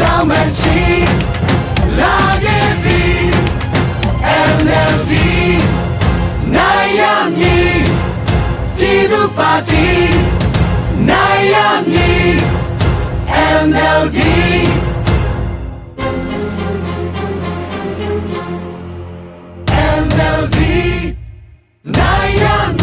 down machine လာခဲ့ပြီ NLD နိုင်ရမည်ပြည်သူပါတီနိုင်ရမည် NLD NLD နို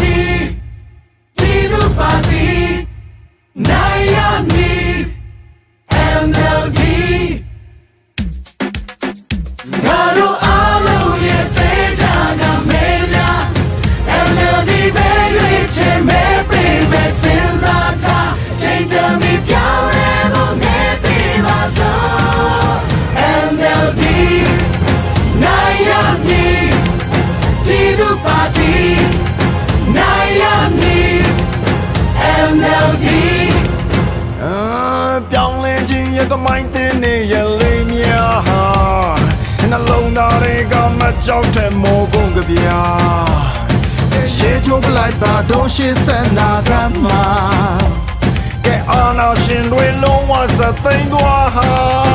ကမကြောက်တဲ့မောကုန်ကြဗျာရှေးထုတ်ပလိုက်ပါတော့ရှေးစန္နာကမှာကဲအာနာရှင်တွေလုံးဝစသိမ်းသွားဟာ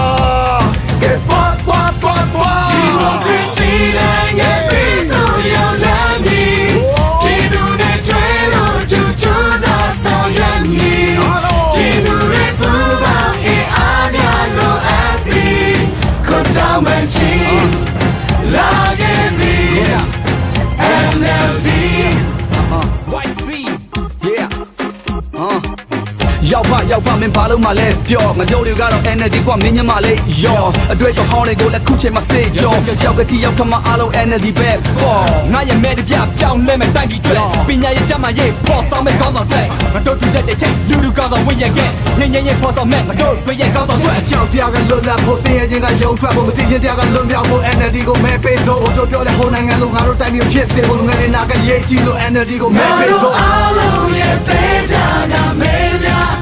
ရောက်ပါရောက်ပါမင်းဘာလို့မလဲပြောငါတို့တွေကတော့ NLD กว่าမင်းညမလေးယောအတွေ့အကြုံဟောင်းတွေကိုလည်းခုချိန်မှာစေးကြောကြောက်ကတိရောက်ခမအားလုံး NLD ပဲပေါ့ငါရဲ့မဲ့တပြပြောင်းလဲမဲ့တိုက်ပြီးတွေ့ပညာရေးကျမရေးပေါ်ဆောင်မဲ့ကောင်းဆောင်တွေ့ငါတို့တူတဲ့တဲ့ချိန်လူလူကောင်းဆောင်ဝင်ရခဲ့ငင်းငင်းရဲ့ပေါ်ဆောင်မဲ့ငါတို့တွေ့ရဲ့ကောင်းဆောင်တွေ့ ကြောက်တရားကလွတ်လပ်ဖို့စင်ရဲ့ချင်းကယုံထွက်ဖို့မသိချင်းတရားကလွတ်မြောက်ဖို့ NLD ကိုမဲပေးစို့ဟိုတို့ပြောတဲ့ဟိုနိုင်ငံလုံးငါတို့တိုင်းမျိုးဖြစ်စေဖို့ငါတွေနာကရေးကြည့်လို့ NLD ကိုမဲ ငါ ပေး တို့ စို့ အားလုံးရဲ့သေးချာကမဲများ NLD ပဲ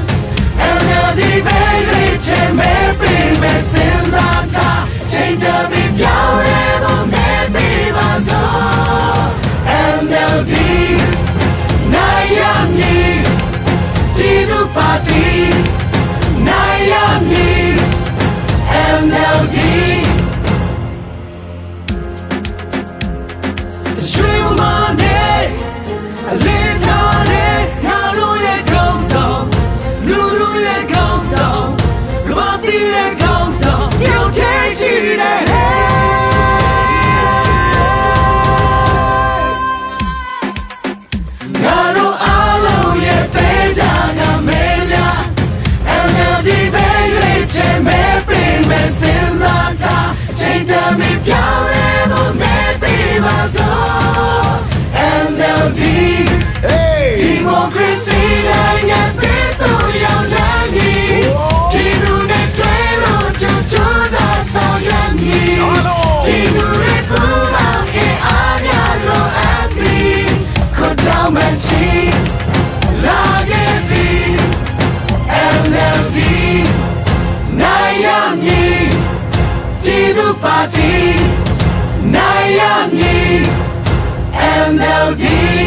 ရွေး တို့ melody.